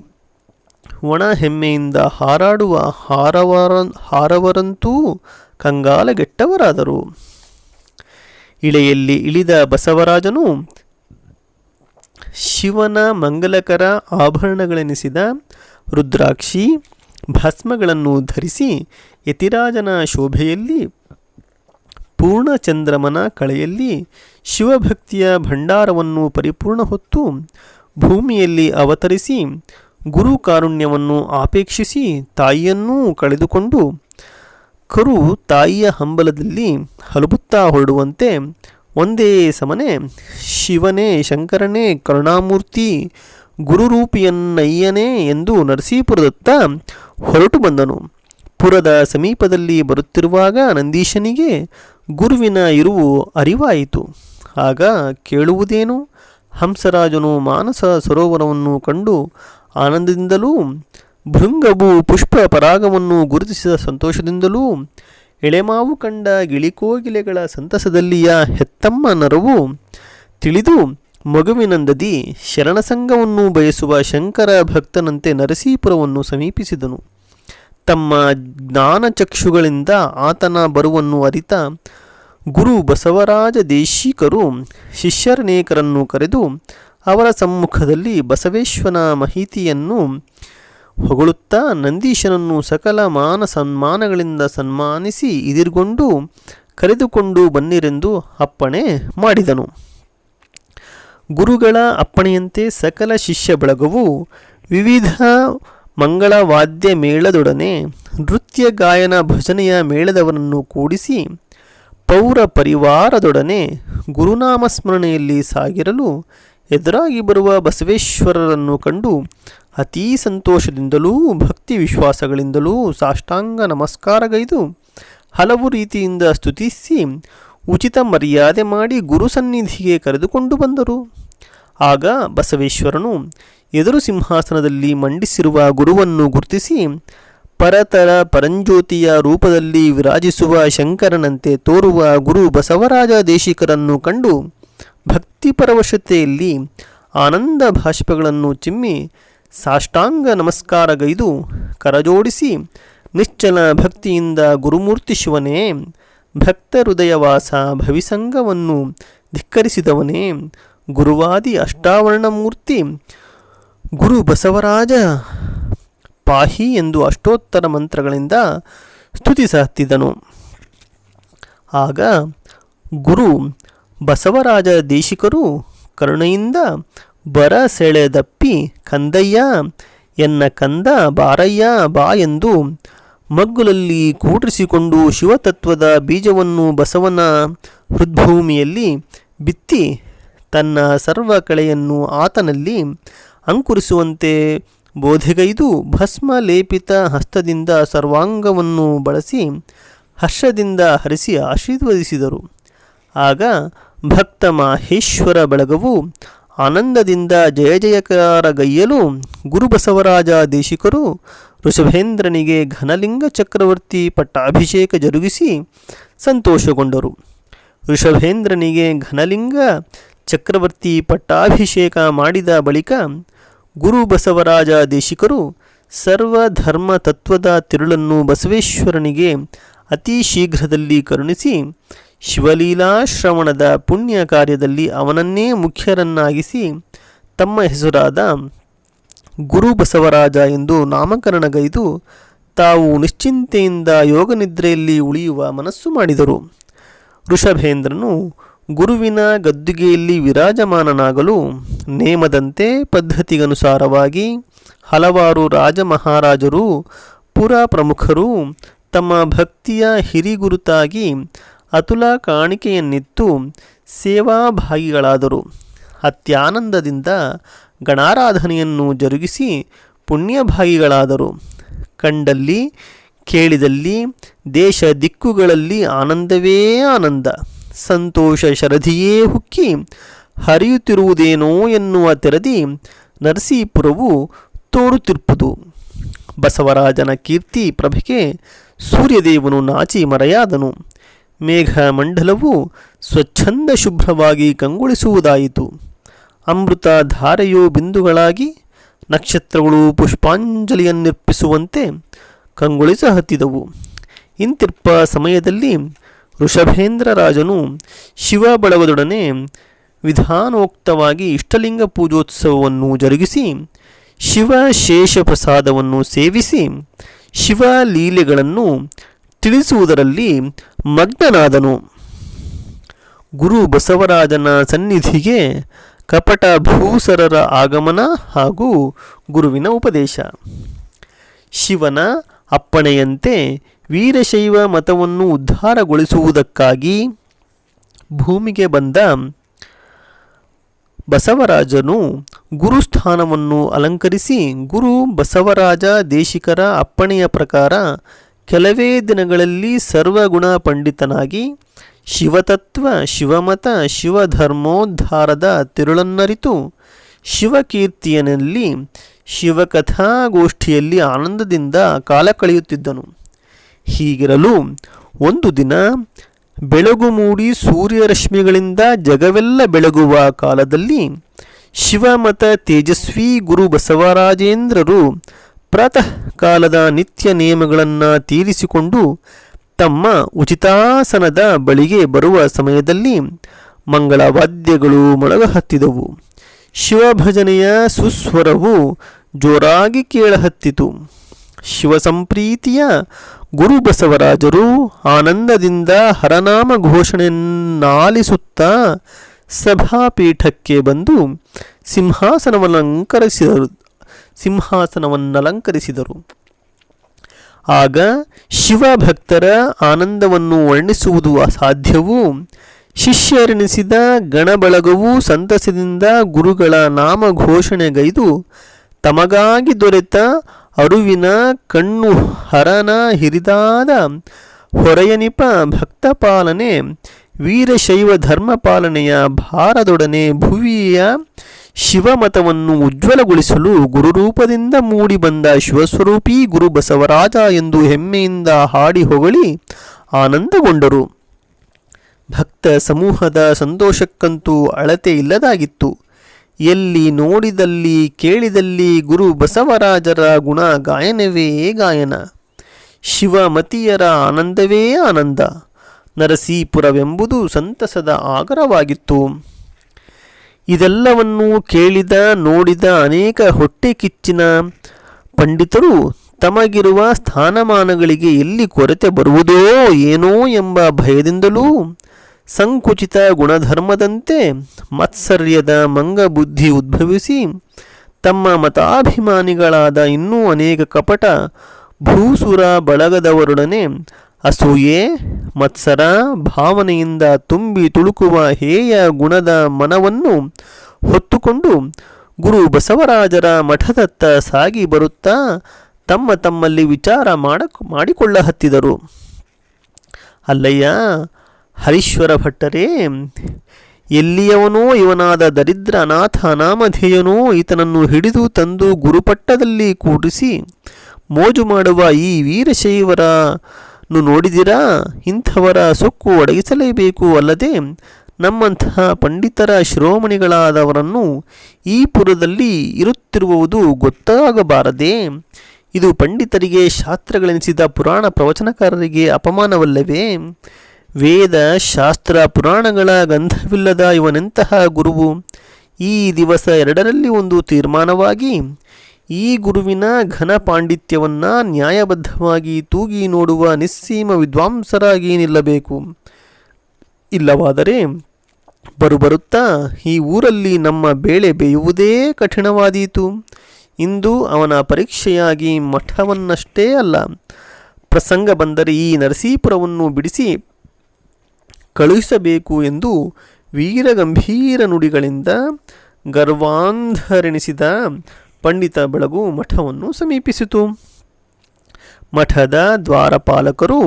ಒಣ ಹೆಮ್ಮೆಯಿಂದ ಹಾರಾಡುವ ಹಾರವರ, ಹಾರವರಂತೂ ಕಂಗಾಲಗೆಟ್ಟವರಾದರು. ಇಳೆಯಲ್ಲಿ ಇಳಿದ ಬಸವರಾಜನು ಶಿವನ ಮಂಗಲಕರ ಆಭರಣಗಳೆನಿಸಿದ ರುದ್ರಾಕ್ಷಿ ಭಸ್ಮಗಳನ್ನು ಧರಿಸಿ ಯತಿರಾಜನ ಶೋಭೆಯಲ್ಲಿ, ಪೂರ್ಣಚಂದ್ರಮನ ಕಳೆಯಲ್ಲಿ ಶಿವಭಕ್ತಿಯ ಭಂಡಾರವನ್ನು ಪರಿಪೂರ್ಣ ಹೊತ್ತು ಭೂಮಿಯಲ್ಲಿ ಅವತರಿಸಿ ಗುರು ಕಾರುಣ್ಯವನ್ನು ಆಪೇಕ್ಷಿಸಿ ತಾಯಿಯನ್ನೂ ಕಳೆದುಕೊಂಡು ಕರು ತಾಯಿಯ ಹಂಬಲದಲ್ಲಿ ಹಲಬುತ್ತಾ ಹೊರಡುವಂತೆ ಒಂದೇ ಸಮನೆ ಶಿವನೇ ಶಂಕರನೇ ಕರುಣಾಮೂರ್ತಿ ಗುರುರೂಪಿಯನ್ನಯ್ಯನೇ ಎಂದು ನರಸೀಪುರದತ್ತ ಹೊರಟು ಬಂದನು. ಪುರದ ಸಮೀಪದಲ್ಲಿ ಬರುತ್ತಿರುವಾಗ ನಂದೀಶನಿಗೆ ಗುರುವಿನ ಇರುವು ಅರಿವಾಯಿತು. ಆಗ ಕೇಳುವುದೇನು? ಹಂಸರಾಜನು ಮಾನಸ ಸರೋವರವನ್ನು ಕಂಡು ಆನಂದದಿಂದಲೂ, ಭೃಂಗಭು ಪುಷ್ಪ ಪರಾಗವನ್ನು ಗುರುತಿಸಿದ ಸಂತೋಷದಿಂದಲೂ, ಎಳೆಮಾವು ಕಂಡ ಗಿಳಿಕೋಗಿಲೆಗಳ ಸಂತಸದಲ್ಲಿಯ ಹೆತ್ತಮ್ಮ ನರವು ತಿಳಿದು ಮಗುವಿನಂದದಿ ಶರಣಸಂಗವನ್ನು ಬಯಸುವ ಶಂಕರ ಭಕ್ತನಂತೆ ನರಸೀಪುರವನ್ನು ಸಮೀಪಿಸಿದನು. ತಮ್ಮ ಜ್ಞಾನಚಕ್ಷುಗಳಿಂದ ಆತನ ಬರುವನ್ನು ಅರಿತ ಗುರು ಬಸವರಾಜ ದೇಶಿಕರು ಶಿಷ್ಯರನೇಕರನ್ನು ಕರೆದು ಅವರ ಸಮ್ಮುಖದಲ್ಲಿ ಬಸವೇಶ್ವನ ಮಾಹಿತಿಯನ್ನು ಹೊಗಳುತ್ತಾ ನಂದೀಶನನ್ನು ಸಕಲ ಮಾನ ಸನ್ಮಾನಗಳಿಂದ ಸನ್ಮಾನಿಸಿ ಇದಿರ್ಗೊಂಡು ಕರೆದುಕೊಂಡು ಬನ್ನಿರೆಂದು ಅಪ್ಪಣೆ ಮಾಡಿದನು. ಗುರುಗಳ ಅಪ್ಪಣೆಯಂತೆ ಸಕಲ ಶಿಷ್ಯ ಬಳಗವು ವಿವಿಧ ಮಂಗಳವಾದ್ಯ ಮೇಳದೊಡನೆ ನೃತ್ಯ ಗಾಯನ ಭಜನೆಯ ಮೇಳದವರನ್ನು ಕೂಡಿಸಿ ಪೌರ ಪರಿವಾರದೊಡನೆ ಗುರುನಾಮ ಸ್ಮರಣೆಯಲ್ಲಿ ಸಾಗಿರಲು ಎದುರಾಗಿ ಬರುವ ಬಸವೇಶ್ವರರನ್ನು ಕಂಡು ಅತೀ ಸಂತೋಷದಿಂದಲೂ ಭಕ್ತಿ ವಿಶ್ವಾಸಗಳಿಂದಲೂ ಸಾಷ್ಟಾಂಗ ನಮಸ್ಕಾರಗೈದು ಹಲವು ರೀತಿಯಿಂದ ಸ್ತುತಿಸಿ ಉಚಿತ ಮರ್ಯಾದೆ ಮಾಡಿ ಗುರು ಸನ್ನಿಧಿಗೆ ಕರೆದುಕೊಂಡು ಬಂದರು. ಆಗ ಬಸವೇಶ್ವರನು ಎದುರು ಸಿಂಹಾಸನದಲ್ಲಿ ಮಂಡಿಸಿರುವ ಗುರುವನ್ನು ಗುರುತಿಸಿ ಪರತರ ಪರಂಜ್ಯೋತಿಯ ರೂಪದಲ್ಲಿ ವಿರಾಜಿಸುವ ಶಂಕರನಂತೆ ತೋರುವ ಗುರು ಬಸವರಾಜ ದೇಶಿಕರನ್ನು ಕಂಡು ಭಕ್ತಿ ಪರವಶತೆಯಲ್ಲಿ ಆನಂದ ಭಾಷ್ಪಗಳನ್ನು ಚಿಮ್ಮಿ ಸಾಷ್ಟಾಂಗ ನಮಸ್ಕಾರಗೈದು ಕರಜೋಡಿಸಿ ನಿಶ್ಚಲ ಭಕ್ತಿಯಿಂದ ಗುರುಮೂರ್ತಿ ಶಿವನೇ, ಭಕ್ತ ಹೃದಯವಾಸ ಭವಿಸಂಗವನ್ನು ಧಿಕ್ಕರಿಸಿದವನೇ. ಗುರುವಾದಿ ಅಷ್ಟಾವರ್ಣ ಮೂರ್ತಿ. ಗುರು ಬಸವರಾಜ ಪಾಹಿ ಎಂದು ಅಷ್ಟೋತ್ತರ ಮಂತ್ರಗಳಿಂದ ಸ್ತುತಿಸತ್ತಿದನು ಆಗ ಗುರು ಬಸವರಾಜ ದೇಶಿಕರು ಕರುಣೆಯಿಂದ ಬರ ಸೆಳೆದಪ್ಪಿ ಕಂದಯ್ಯ, ಎನ್ನ ಕಂದ ಬಾರಯ್ಯ, ಬಾ ಎಂದು ಮಗ್ಗುಲಲ್ಲಿ ಕೂಡಿಸಿಕೊಂಡು ಶಿವತತ್ವದ ಬೀಜವನ್ನು ಬಸವನ ಹೃದ್ಭೂಮಿಯಲ್ಲಿ ಬಿತ್ತಿ ತನ್ನ ಸರ್ವ ಕಳೆಯನ್ನು ಆತನಲ್ಲಿ ಅಂಕುರಿಸುವಂತೆ ಬೋಧೆಗೈದು ಭಸ್ಮ ಲೇಪಿತ ಹಸ್ತದಿಂದ ಸರ್ವಾಂಗವನ್ನು ಬಳಸಿ ಹರ್ಷದಿಂದ ಹರಿಸಿ ಆಶೀರ್ವದಿಸಿದರು. ಆಗ ಭಕ್ತ ಮಾಹೇಶ್ವರ ಬಳಗವು ಆನಂದದಿಂದ ಜಯ ಜಯಕಾರ ಗೈಯಲು ಗುರುಬಸವರಾಜ ದೇಶಿಕರು ಋಷಭೇಂದ್ರನಿಗೆ ಘನಲಿಂಗ ಚಕ್ರವರ್ತಿ ಪಟ್ಟಾಭಿಷೇಕ ಜರುಗಿಸಿ ಸಂತೋಷಗೊಂಡರು. ಋಷಭೇಂದ್ರನಿಗೆ ಘನಲಿಂಗ ಚಕ್ರವರ್ತಿ ಪಟ್ಟಾಭಿಷೇಕ ಮಾಡಿದ ಬಳಿಕ ಗುರು ಬಸವರಾಜ ದೇಶಿಕರು ಸರ್ವಧರ್ಮ ತತ್ವದ ತಿರುಳನ್ನು ಬಸವೇಶ್ವರನಿಗೆ ಅತಿ ಶೀಘ್ರದಲ್ಲಿ ಕರುಣಿಸಿ ಶಿವಲೀಲಾಶ್ರವಣದ ಪುಣ್ಯ ಕಾರ್ಯದಲ್ಲಿ ಅವನನ್ನೇ ಮುಖ್ಯರನ್ನಾಗಿಸಿ ತಮ್ಮ ಹೆಸರಾದ ಗುರು ಬಸವರಾಜ ಎಂದು ನಾಮಕರಣಗೈದು ತಾವು ನಿಶ್ಚಿಂತೆಯಿಂದ ಯೋಗನಿದ್ರೆಯಲ್ಲಿ ಉಳಿಯುವ ಮನಸ್ಸು ಮಾಡಿದರು. ಋಷಭೇಂದ್ರನು ಗುರುವಿನ ಗದ್ದುಗೆಯಲ್ಲಿ ವಿರಾಜಮಾನನಾಗಲು ನೇಮದಂತೆ ಪದ್ಧತಿಗನುಸಾರವಾಗಿ ಹಲವಾರು ರಾಜ ಮಹಾರಾಜರು ಪುರ ಪ್ರಮುಖರು ತಮ್ಮ ಭಕ್ತಿಯ ಹಿರಿಗುರುತಾಗಿ ಅತುಲ ಕಾಣಿಕೆಯನ್ನಿತ್ತು ಸೇವಾಭಾಗಿಗಳಾದರು. ಅತ್ಯಾನಂದದಿಂದ ಗಣಾರಾಧನೆಯನ್ನು ಜರುಗಿಸಿ ಪುಣ್ಯಭಾಗಿಗಳಾದರು. ಕಂಡಲ್ಲಿ, ಕೇಳಿದಲ್ಲಿ, ದೇಶ ದಿಕ್ಕುಗಳಲ್ಲಿ ಆನಂದವೇ ಆನಂದ. ಸಂತೋಷ ಶರಧಿಯೇ ಹುಕ್ಕಿ ಹರಿಯುತ್ತಿರುವುದೇನೋ ಎನ್ನುವ ತೆರದಿ ನರಸೀಪುರವು ತೋರುತ್ತಿರುವುದು. ಬಸವರಾಜನ ಕೀರ್ತಿ ಪ್ರಭೆಗೆ ಸೂರ್ಯದೇವನು ನಾಚಿ ಮರೆಯಾದನು. ಮೇಘಮಂಡಲವು ಸ್ವಚ್ಛಂದ ಶುಭ್ರವಾಗಿ ಕಂಗೊಳಿಸುವುದಾಯಿತು. ಅಮೃತ ಧಾರೆಯು ಬಿಂದುಗಳಾಗಿ ನಕ್ಷತ್ರಗಳು ಪುಷ್ಪಾಂಜಲಿಯನ್ನಿರ್ಪಿಸುವಂತೆ ಕಂಗೊಳಿಸ ಹತ್ತಿದವು ಇಂತಿರ್ಪ ಸಮಯದಲ್ಲಿ ಋಷಭೇಂದ್ರ ರಾಜನು ಶಿವ ಬಳಗದೊಡನೆ ವಿಧಾನೋಕ್ತವಾಗಿ ಇಷ್ಟಲಿಂಗ ಪೂಜೋತ್ಸವವನ್ನು ಜರುಗಿಸಿ, ಶಿವ ಶೇಷ ಪ್ರಸಾದವನ್ನು ಸೇವಿಸಿ, ಶಿವ ಲೀಲೆಗಳನ್ನು ತಿಳಿಸುವುದರಲ್ಲಿ ಮಗ್ನನಾದನು. ಗುರು ಬಸವರಾಜನ ಸನ್ನಿಧಿಗೆ ಕಪಟ ಭೂಸರರ ಆಗಮನ ಹಾಗೂ ಗುರುವಿನ ಉಪದೇಶ. ಶಿವನ ಅಪ್ಪಣೆಯಂತೆ ವೀರಶೈವ ಮತವನ್ನು ಉದ್ಧಾರಗೊಳಿಸುವುದಕ್ಕಾಗಿ ಭೂಮಿಗೆ ಬಂದ ಬಸವರಾಜನು ಗುರುಸ್ಥಾನವನ್ನು ಅಲಂಕರಿಸಿ, ಗುರು ಬಸವರಾಜ ದೇಶಿಕರ ಅಪ್ಪಣೆಯ ಪ್ರಕಾರ ಕೆಲವೇ ದಿನಗಳಲ್ಲಿ ಸರ್ವಗುಣ ಪಂಡಿತನಾಗಿ ಶಿವತತ್ವ, ಶಿವಮತ, ಶಿವಧರ್ಮೋದ್ಧಾರದ ತಿರುಳನ್ನರಿತು. ಶಿವಕೀರ್ತಿಯನಲ್ಲಿ ಶಿವಕಥಾಗೋಷ್ಠಿಯಲ್ಲಿ ಆನಂದದಿಂದ ಕಾಲ ಕಳೆಯುತ್ತಿದ್ದನು. ಹೀಗಿರಲು ಒಂದು ದಿನ ಬೆಳಗು ಮೂಡಿ ಸೂರ್ಯರಶ್ಮಿಗಳಿಂದ ಜಗವೆಲ್ಲ ಬೆಳಗುವ ಕಾಲದಲ್ಲಿ ಶಿವಮತ ತೇಜಸ್ವಿ ಗುರು ಬಸವರಾಜೇಂದ್ರರು ಪ್ರಾತಃ ಕಾಲದ ನಿತ್ಯ ನಿಯಮಗಳನ್ನು ತೀರಿಸಿಕೊಂಡು ತಮ್ಮ ಉಚಿತಾಸನದ ಬಳಿಗೆ ಬರುವ ಸಮಯದಲ್ಲಿ ಮಂಗಳವಾದ್ಯಗಳು ಮೊಳಗಹತ್ತಿದವು. ಶಿವಭಜನೆಯ ಸುಸ್ವರವು ಜೋರಾಗಿ ಕೇಳಹತ್ತಿತು. ಶಿವಸಂಪ್ರೀತಿಯ ಗುರು ಬಸವರಾಜರು ಆನಂದದಿಂದ ಹರನಾಮ ಘೋಷಣೆಯನ್ನಾಲಿಸುತ್ತಾ ಸಭಾಪೀಠಕ್ಕೆ ಬಂದು ಸಿಂಹಾಸನವನ್ನಲಂಕರಿಸಿದರು ಸಿಂಹಾಸನವನ್ನಲಂಕರಿಸಿದರು. ಆಗ ಶಿವಭಕ್ತರ ಆನಂದವನ್ನು ವರ್ಣಿಸುವುದು ಅಸಾಧ್ಯವೂ, ಶಿಷ್ಯರೆನಿಸಿದ ಗಣಬಳಗವು ಸಂತಸದಿಂದ ಗುರುಗಳ ನಾಮ ಘೋಷಣೆಗೈದು ತಮಗಾಗಿ ದೊರೆತ ಅರುವಿನ ಕಣ್ಣು ಹರನ ಹಿರಿದಾದ ಹೊರೆಯನಿಪ ಭಕ್ತಪಾಲನೆ, ವೀರಶೈವ ಧರ್ಮಪಾಲನೆಯ ಭಾರದೊಡನೆ ಭುವಿಯ ಶಿವಮತವನ್ನು ಉಜ್ವಲಗೊಳಿಸಲು ಗುರುರೂಪದಿಂದ ಮೂಡಿಬಂದ ಶಿವಸ್ವರೂಪಿ ಗುರು ಬಸವರಾಜ ಎಂದು ಹೆಮ್ಮೆಯಿಂದ ಹಾಡಿ ಹೊಗಳಿ ಆನಂದಗೊಂಡರು. ಭಕ್ತ ಸಮೂಹದ ಸಂತೋಷಕ್ಕಂತೂ ಅಳತೆ ಇಲ್ಲದಾಗಿತ್ತು. ಎಲ್ಲಿ ನೋಡಿದಲ್ಲಿ ಕೇಳಿದಲ್ಲಿ ಗುರು ಬಸವರಾಜರ ಗುಣ ಗಾಯನವೇ ಗಾಯನ. ಶಿವಮತಿಯರ ಆನಂದವೇ ಆನಂದ. ನರಸೀಪುರವೆಂಬುದು ಸಂತಸದ ಆಗರವಾಗಿತ್ತು. ಇದೆಲ್ಲವನ್ನೂ ಕೇಳಿದ, ನೋಡಿದ ಅನೇಕ ಹೊಟ್ಟೆ ಕಿಚ್ಚಿನ ಪಂಡಿತರು ತಮಗಿರುವ ಸ್ಥಾನಮಾನಗಳಿಗೆ ಎಲ್ಲಿ ಕೊರತೆ ಬರುವುದೋ ಏನೋ ಎಂಬ ಭಯದಿಂದಲೂ ಸಂಕುಚಿತ ಗುಣಧರ್ಮದಂತೆ ಮತ್ಸರ್ಯದ ಮಂಗಬುದ್ಧಿ ಉದ್ಭವಿಸಿ ತಮ್ಮ ಮತಾಭಿಮಾನಿಗಳಾದ ಇನ್ನೂ ಅನೇಕ ಕಪಟ ಭೂಸುರ ಬಳಗದವರೊಡನೆ ಅಸೂಯೆ, ಮತ್ಸರ, ಭಾವನೆಯಿಂದ ತುಂಬಿ ತುಳುಕುವ ಹೇಯ ಗುಣದ ಮನವನ್ನು ಹೊತ್ತುಕೊಂಡು ಗುರು ಬಸವರಾಜರ ಮಠದತ್ತ ಸಾಗಿ ಬರುತ್ತಾ ತಮ್ಮ ತಮ್ಮಲ್ಲಿ ವಿಚಾರ ಮಾಡ ಮಾಡಿಕೊಳ್ಳ ಹತ್ತಿದರು ಅಲ್ಲಯ್ಯ ಹರೀಶ್ವರ ಭಟ್ಟರೇ, ಎಲ್ಲಿಯವನೋ ಇವನಾದ ದರಿದ್ರ ಅನಾಥ ಅನಾಮಧೇಯನೋ ಈತನನ್ನು ಹಿಡಿದು ತಂದು ಗುರುಪಟ್ಟದಲ್ಲಿ ಕೂಡಿಸಿ ಮೋಜು ಮಾಡುವ ಈ ವೀರಶೈವರನ್ನು ನೋಡಿದಿರಾ? ಇಂಥವರ ಸೊಕ್ಕು ಒಡಗಿಸಲೇಬೇಕು ಅಲ್ಲದೆ ನಮ್ಮಂತಹ ಪಂಡಿತರ ಶಿರೋಮಣಿಗಳಾದವರನ್ನು ಈ ಪುರದಲ್ಲಿ ಇರುತ್ತಿರುವುದು ಗೊತ್ತಾಗಬಾರದೆ. ಇದು ಪಂಡಿತರಿಗೆ ಶಾಸ್ತ್ರಗಳೆನಿಸಿದ ಪುರಾಣ ಪ್ರವಚನಕಾರರಿಗೆ ಅಪಮಾನವಲ್ಲವೇ? ವೇದ, ಶಾಸ್ತ್ರ, ಪುರಾಣಗಳ ಗಂಧವಿಲ್ಲದ ಇವನೆಂತಹ ಗುರುವು ಈ ದಿವಸ ಎರಡರಲ್ಲಿ ಒಂದು ತೀರ್ಮಾನವಾಗಿ ಈ ಗುರುವಿನ ಘನ ಪಾಂಡಿತ್ಯವನ್ನು ನ್ಯಾಯಬದ್ಧವಾಗಿ ತೂಗಿ ನೋಡುವ ನಿಸ್ಸೀಮ ವಿದ್ವಾಂಸರಾಗಿ ನಿಲ್ಲಬೇಕು. ಇಲ್ಲವಾದರೆ ಬರುಬರುತ್ತಾ ಈ ಊರಲ್ಲಿ ನಮ್ಮ ಬೇಳೆ ಬೇಯುವುದೇ ಕಠಿಣವಾದೀತು. ಇಂದು ಅವನ ಪರೀಕ್ಷೆಯಾಗಿ ಮಠವನ್ನಷ್ಟೇ ಅಲ್ಲ, ಪ್ರಸಂಗ ಬಂದರೆ ಈ ನರಸೀಪುರವನ್ನು ಬಿಡಿಸಿ ಕಳುಹಿಸಬೇಕು ಎಂದು ವೀರಗಂಭೀರ ನುಡಿಗಳಿಂದ ಗರ್ವಾಂಧರೆಣಿಸಿದ ಪಂಡಿತ ಬೆಳಗು ಮಠವನ್ನು ಸಮೀಪಿಸಿತು. ಮಠದ ದ್ವಾರಪಾಲಕರು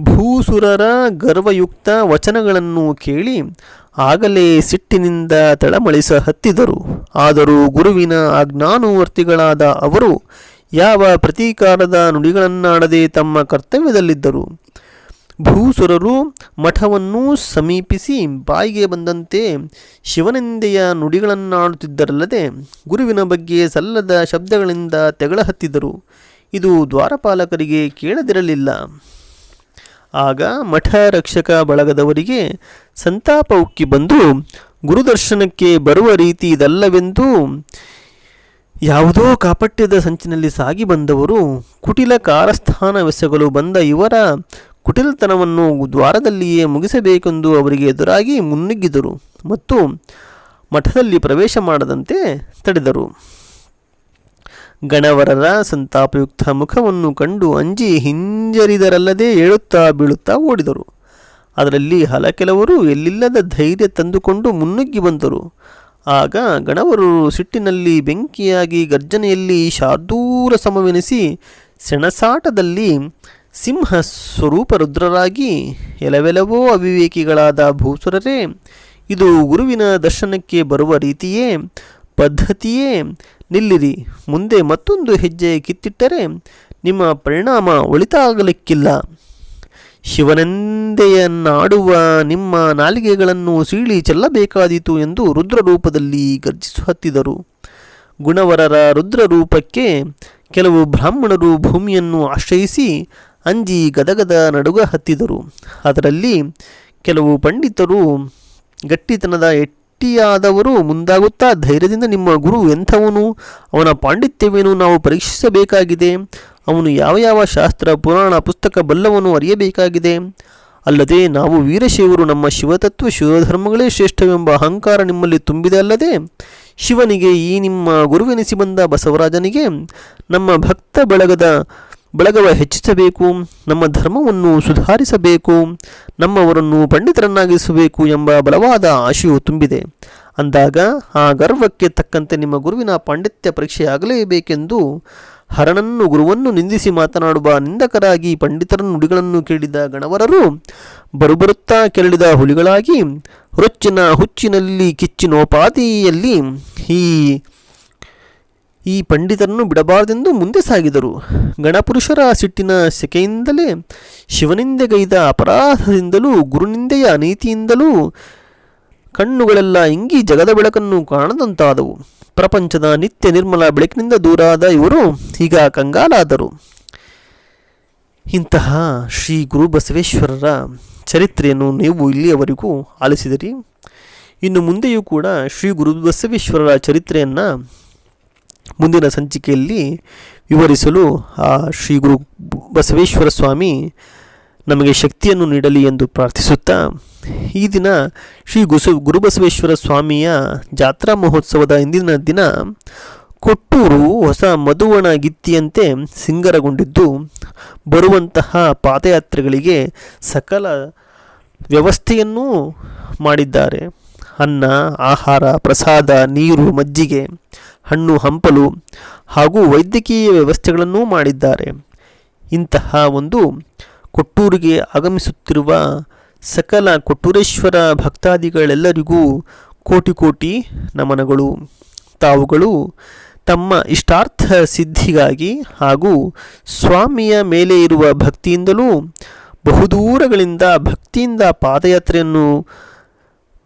ಭೂಸುರರ ಗರ್ವಯುಕ್ತ ವಚನಗಳನ್ನು ಕೇಳಿ ಆಗಲೇ ಸಿಟ್ಟಿನಿಂದ ತಳಮಳಿಸ ಹತ್ತಿದರು. ಆದರೂ ಗುರುವಿನ ಅಜ್ಞಾನುವರ್ತಿಗಳಾದ ಅವರು ಯಾವ ಪ್ರತೀಕಾರದ ನುಡಿಗಳನ್ನಾಡದೆ ತಮ್ಮ ಕರ್ತವ್ಯದಲ್ಲಿದ್ದರು. ಭೂಸುರರು ಮಠವನ್ನು ಸಮೀಪಿಸಿ ಬಾಯಿಗೆ ಬಂದಂತೆ ಶಿವನಿಂದೆಯ ನುಡಿಗಳನ್ನಾಡುತ್ತಿದ್ದರಲ್ಲದೆ ಗುರುವಿನ ಬಗ್ಗೆ ಸಲ್ಲದ ಶಬ್ದಗಳಿಂದ ತೆಗಳಹತ್ತಿದರು. ಇದು ದ್ವಾರಪಾಲಕರಿಗೆ ಕೇಳದಿರಲಿಲ್ಲ. ಆಗ ಮಠ ರಕ್ಷಕ ಬಳಗದವರಿಗೆ ಸಂತಾಪ ಉಕ್ಕಿ ಬಂದು, ಗುರುದರ್ಶನಕ್ಕೆ ಬರುವ ರೀತಿ ಇದಲ್ಲವೆಂದು ಯಾವುದೋ ಕಾಪಟ್ಯದ ಸಂಚಿನಲ್ಲಿ ಸಾಗಿ ಬಂದವರು, ಕುಟಿಲ ಕಾರಸ್ಥಾನವೆಸಗಲು ಬಂದ ಇವರ ಕುಟಿಲತನವನ್ನು ದ್ವಾರದಲ್ಲಿಯೇ ಮುಗಿಸಬೇಕೆಂದು ಅವರಿಗೆ ಎದುರಾಗಿ ಮುನ್ನುಗ್ಗಿದರು ಮತ್ತು ಮಠದಲ್ಲಿ ಪ್ರವೇಶ ಮಾಡದಂತೆ ತಡೆದರು. ಗಣವರರ ಸಂತಾಪಯುಕ್ತ ಮುಖವನ್ನು ಕಂಡು ಅಂಜಿ ಹಿಂಜರಿದರಲ್ಲದೆ ಏಳುತ್ತಾ ಬೀಳುತ್ತಾ ಓಡಿದರು. ಅದರಲ್ಲಿ ಹಲ ಕೆಲವರು ಎಲ್ಲಿಲ್ಲದ ಧೈರ್ಯ ತಂದುಕೊಂಡು ಮುನ್ನುಗ್ಗಿ ಬಂದರು. ಆಗ ಗಣವರು ಸಿಟ್ಟಿನಲ್ಲಿ ಬೆಂಕಿಯಾಗಿ ಗರ್ಜನೆಯಲ್ಲಿ ಶಾರ್ದೂರ ಸಮವೆನಿಸಿ ಸೆಣಸಾಟದಲ್ಲಿ ಸಿಂಹ ಸ್ವರೂಪ ರುದ್ರರಾಗಿ ಎಲವೆಲವೋ ಅವಿವೇಕಿಗಳಾದ ಭೂಸುರರೇ, ಇದು ಗುರುವಿನ ದರ್ಶನಕ್ಕೆ ಬರುವ ರೀತಿಯೇ, ಪದ್ಧತಿಯೇ. ನಿಲ್ಲಿರಿ, ಮುಂದೆ ಮತ್ತೊಂದು ಹೆಜ್ಜೆ ಕಿತ್ತಿಟ್ಟರೆ ನಿಮ್ಮ ಪರಿಣಾಮ ಒಳಿತಾಗಲಿಕ್ಕಿಲ್ಲ. ಶಿವನಂದೆಯನ್ನಾಡುವ ನಿಮ್ಮ ನಾಲಿಗೆಗಳನ್ನು ಸೀಳಿ ಚೆಲ್ಲಬೇಕಾದೀತು ಎಂದು ರುದ್ರರೂಪದಲ್ಲಿ ಗರ್ಜಿಸು ಹತ್ತಿದರು. ಗುಣವರರ ರುದ್ರರೂಪಕ್ಕೆ ಕೆಲವು ಬ್ರಾಹ್ಮಣರು ಭೂಮಿಯನ್ನು ಆಶ್ರಯಿಸಿ ಅಂಜಿ ಗದಗದ ನಡುಗ ಹತ್ತಿದರು. ಅದರಲ್ಲಿ ಕೆಲವು ಪಂಡಿತರು ಗಟ್ಟಿತನದ ಎಟ್ಟಿಯಾದವರು ಮುಂದಾಗುತ್ತಾ ಧೈರ್ಯದಿಂದ ನಿಮ್ಮ ಗುರು ಎಂಥವನು? ಅವನ ಪಾಂಡಿತ್ಯವೇನು ನಾವು ಪರೀಕ್ಷಿಸಬೇಕಾಗಿದೆ? ಅವನು ಯಾವ ಯಾವ ಶಾಸ್ತ್ರ, ಪುರಾಣ, ಪುಸ್ತಕ ಬಲ್ಲವನು ಅರಿಯಬೇಕಾಗಿದೆ? ಅಲ್ಲದೆ ನಾವು ವೀರಶೈವರು ನಮ್ಮ ಶಿವತತ್ವ ಶಿವಧರ್ಮಗಳೇ ಶ್ರೇಷ್ಠವೆಂಬ ಅಹಂಕಾರ ನಿಮ್ಮಲ್ಲಿ ತುಂಬಿದೆ ಅಲ್ಲದೆ ಶಿವನಿಗೆ ಈ ನಿಮ್ಮ ಗುರುವೆನಿಸಿ ಬಂದ ಬಸವರಾಜನಿಗೆ ನಮ್ಮ ಭಕ್ತ ಬಳಗದ ಬಳಗವ ಹೆಚ್ಚಿಸಬೇಕು, ನಮ್ಮ ಧರ್ಮವನ್ನು ಸುಧಾರಿಸಬೇಕು, ನಮ್ಮವರನ್ನು ಪಂಡಿತರನ್ನಾಗಿಸಬೇಕು ಎಂಬ ಬಲವಾದ ಆಶೆಯು ತುಂಬಿದೆ. ಅಂದಾಗ ಆ ಗರ್ವಕ್ಕೆ ತಕ್ಕಂತೆ ನಿಮ್ಮ ಗುರುವಿನ ಪಾಂಡಿತ್ಯ ಪರೀಕ್ಷೆಯಾಗಲೇಬೇಕೆಂದು ಹರನನ್ನು ಗುರುವನ್ನು ನಿಂದಿಸಿ ಮಾತನಾಡುವ ನಿಂದಕರಾಗಿ ಪಂಡಿತರ ನುಡಿಗಳನ್ನು ಕೇಳಿದ ಗಣವರರು ಬರುಬರುತ್ತಾ ಕೆರಳಿದ ಹುಲಿಗಳಾಗಿ, ರೊಚ್ಚಿನ ಹುಚ್ಚಿನಲ್ಲಿ ಕಿಚ್ಚಿನೋಪಾದಿಯಲ್ಲಿ ಈ ಈ ಪಂಡಿತರನ್ನು ಬಿಡಬಾರದೆಂದು ಮುಂದೆ ಸಾಗಿದರು. ಗಣಪುರುಷರ ಸಿಟ್ಟಿನ ಸೆಕೆಯಿಂದಲೇ ಶಿವನಿಂದೆಗೈದ ಅಪರಾಧದಿಂದಲೂ ಗುರುನಿಂದೆಯ ಅನೀತಿಯಿಂದಲೂ ಕಣ್ಣುಗಳೆಲ್ಲ ಇಂಗಿ ಜಗದ ಬೆಳಕನ್ನು ಕಾಣದಂತಾದವು. ಪ್ರಪಂಚದ ನಿತ್ಯ ನಿರ್ಮಲ ಬೆಳಕಿನಿಂದ ದೂರಾದ ಇವರು ಈಗ ಕಂಗಾಲಾದರು. ಇಂತಹ ಶ್ರೀ ಗುರು ಬಸವೇಶ್ವರರ ಚರಿತ್ರೆಯನ್ನು ನೀವು ಇಲ್ಲಿಯವರೆಗೂ ಆಲಿಸಿದಿರಿ. ಇನ್ನು ಮುಂದೆಯೂ ಕೂಡ ಶ್ರೀ ಗುರು ಬಸವೇಶ್ವರರ ಚರಿತ್ರೆಯನ್ನು ಮುಂದಿನ ಸಂಚಿಕೆಯಲ್ಲಿ ವಿವರಿಸಲು, ಆ, ಶ್ರೀ ಗುರು ಬಸವೇಶ್ವರ ಸ್ವಾಮಿ ನಮಗೆ ಶಕ್ತಿಯನ್ನು ನೀಡಲಿ ಎಂದು ಪ್ರಾರ್ಥಿಸುತ್ತಾ, ಈ ದಿನ ಶ್ರೀ ಗುಸು ಗುರುಬಸವೇಶ್ವರ ಸ್ವಾಮಿಯ ಜಾತ್ರಾ ಮಹೋತ್ಸವದ ಇಂದಿನ ದಿನ ಕೊಟ್ಟೂರು ಹೊಸ ಮಧುವಣ ಗಿತ್ತಿಯಂತೆ ಸಿಂಗರಗೊಂಡಿದ್ದು, ಬರುವಂತಹ ಪಾದಯಾತ್ರೆಗಳಿಗೆ ಸಕಲ ವ್ಯವಸ್ಥೆಯನ್ನೂ ಮಾಡಿದ್ದಾರೆ. ಅನ್ನ, ಆಹಾರ, ಪ್ರಸಾದ, ನೀರು, ಮಜ್ಜಿಗೆ ಹಣ್ಣು ಹಂಪಲು ಹಾಗೂ ವೈದ್ಯಕೀಯ ವ್ಯವಸ್ಥೆಗಳನ್ನೂ ಮಾಡಿದ್ದಾರೆ. ಇಂತಹ ಒಂದು ಕೊಟ್ಟೂರಿಗೆ ಆಗಮಿಸುತ್ತಿರುವ ಸಕಲ ಕೊಟ್ಟೂರೇಶ್ವರ ಭಕ್ತಾದಿಗಳೆಲ್ಲರಿಗೂ ಕೋಟಿ ಕೋಟಿ ನಮನಗಳು. ತಾವುಗಳು ತಮ್ಮ ಇಷ್ಟಾರ್ಥ ಸಿದ್ಧಿಗಾಗಿ ಹಾಗೂ ಸ್ವಾಮಿಯ ಮೇಲೆ ಇರುವ ಭಕ್ತಿಯಿಂದಲೂ ಬಹುದೂರಗಳಿಂದ ಭಕ್ತಿಯಿಂದ ಪಾದಯಾತ್ರೆಯನ್ನು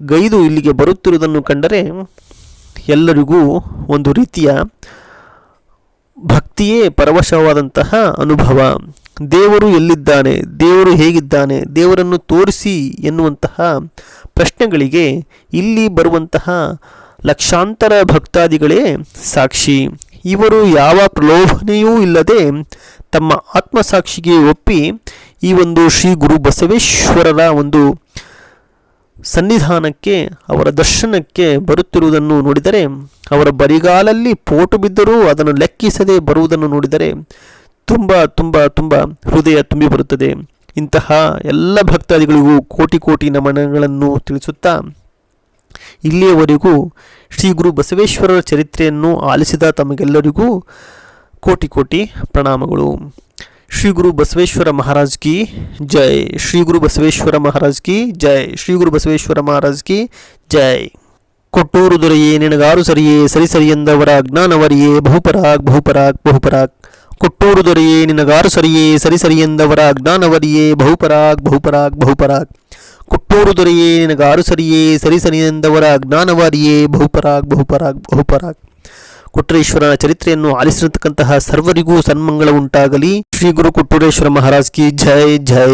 ಗೈದು ಇಲ್ಲಿಗೆ ಬರುತ್ತಿರುವುದನ್ನು ಕಂಡರೆ ಎಲ್ಲರಿಗೂ ಒಂದು ರೀತಿಯ ಭಕ್ತಿಯೇ ಪರವಶವಾದಂತಹ ಅನುಭವ. ದೇವರು ಎಲ್ಲಿದ್ದಾನೆ, ದೇವರು ಹೇಗಿದ್ದಾನೆ, ದೇವರನ್ನು ತೋರಿಸಿ ಎನ್ನುವಂತಹ ಪ್ರಶ್ನೆಗಳಿಗೆ ಇಲ್ಲಿ ಬರುವಂತಹ ಲಕ್ಷಾಂತರ ಭಕ್ತಾದಿಗಳೇ ಸಾಕ್ಷಿ. ಇವರು ಯಾವ ಪ್ರಲೋಭನೆಯೂ ಇಲ್ಲದೆ ತಮ್ಮ ಆತ್ಮಸಾಕ್ಷಿಗೆ ಒಪ್ಪಿ ಈ ಒಂದು ಶ್ರೀ ಗುರು ಬಸವೇಶ್ವರರ ಒಂದು ಸನ್ನಿಧಾನಕ್ಕೆ, ಅವರ ದರ್ಶನಕ್ಕೆ ಬರುತ್ತಿರುವುದನ್ನು ನೋಡಿದರೆ, ಅವರ ಬರಿಗಾಲಲ್ಲಿ ಪೋಟು ಬಿದ್ದರೂ ಅದನ್ನು ಲೆಕ್ಕಿಸದೆ ಬರುವುದನ್ನು ನೋಡಿದರೆ ತುಂಬ ತುಂಬ ತುಂಬ ಹೃದಯ ತುಂಬಿ ಬರುತ್ತದೆ. ಇಂತಹ ಎಲ್ಲ ಭಕ್ತಾದಿಗಳಿಗೂ ಕೋಟಿ ಕೋಟಿ ನಮನಗಳನ್ನು ತಿಳಿಸುತ್ತಾ, ಇಲ್ಲಿಯವರೆಗೂ ಶ್ರೀ ಗುರು ಬಸವೇಶ್ವರರ ಚರಿತ್ರೆಯನ್ನು ಆಲಿಸಿದ ತಮಗೆಲ್ಲರಿಗೂ ಕೋಟಿ ಕೋಟಿ ಪ್ರಣಾಮಗಳು. ಶ್ರೀ ಗುರು ಬಸವೇಶ್ವರ ಮಹಾರಾಜ್ ಕಿ ಜೈ. ಶ್ರೀ ಗುರು ಬಸವೇಶ್ವರ ಮಹಾರಾಜ್ ಕಿ ಜೈ. ಶ್ರೀ ಗುರು ಬಸವೇಶ್ವರ ಮಹಾರಾಜ್ ಕಿ ಜೈ. ಕೊಟ್ಟೂರು ದೊರೆಯೇ ನಿನಗಾರು ಸರಿಯೇ, ಸರಿ ಸರಿಯಂದವರ ಅಜ್ಞಾನವರಿಯೇ, ಬಹುಪರಾಗ್ ಬಹುಪರಾಗ್ ಬಹುಪರಾಗ್. ಕೊಟ್ಟೂರು ದೊರೆಯೇ ನಿನಗಾರು ಸರಿಯೇ, ಸರಿ ಸರಿಯೆಂದವರ ಅಜ್ಞಾನವರಿಯೇ, ಬಹುಪರಾಗ್ ಬಹುಪರಾಗ್ ಬಹುಪರಾಗ್. ಕೊಟ್ಟೂರು ದೊರೆಯೇ ನಿನಗಾರು ಸರಿಯೇ, ಸರಿ ಸರಿಯೆಂದವರ ಅಜ್ಞಾನವಾರಿಯೇ, ಬಹುಪರಾಗ್ ಬಹುಪರಾಗ್ ಬಹುಪರಾಗ್. ಕೊಟ್ಟರೇಶ್ವರನ ಚರಿತ್ರೆಯನ್ನು ಆಲಿಸಿರತಕ್ಕಂತಹ ಸರ್ವರಿಗೂ ಸನ್ಮಂಗಳ ಉಂಟಾಗಲಿ. ಶ್ರೀ ಗುರು ಕೊಟ್ಟೂರೇಶ್ವರ ಮಹಾರಾಜ್ ಕಿ ಜೈ ಜೈ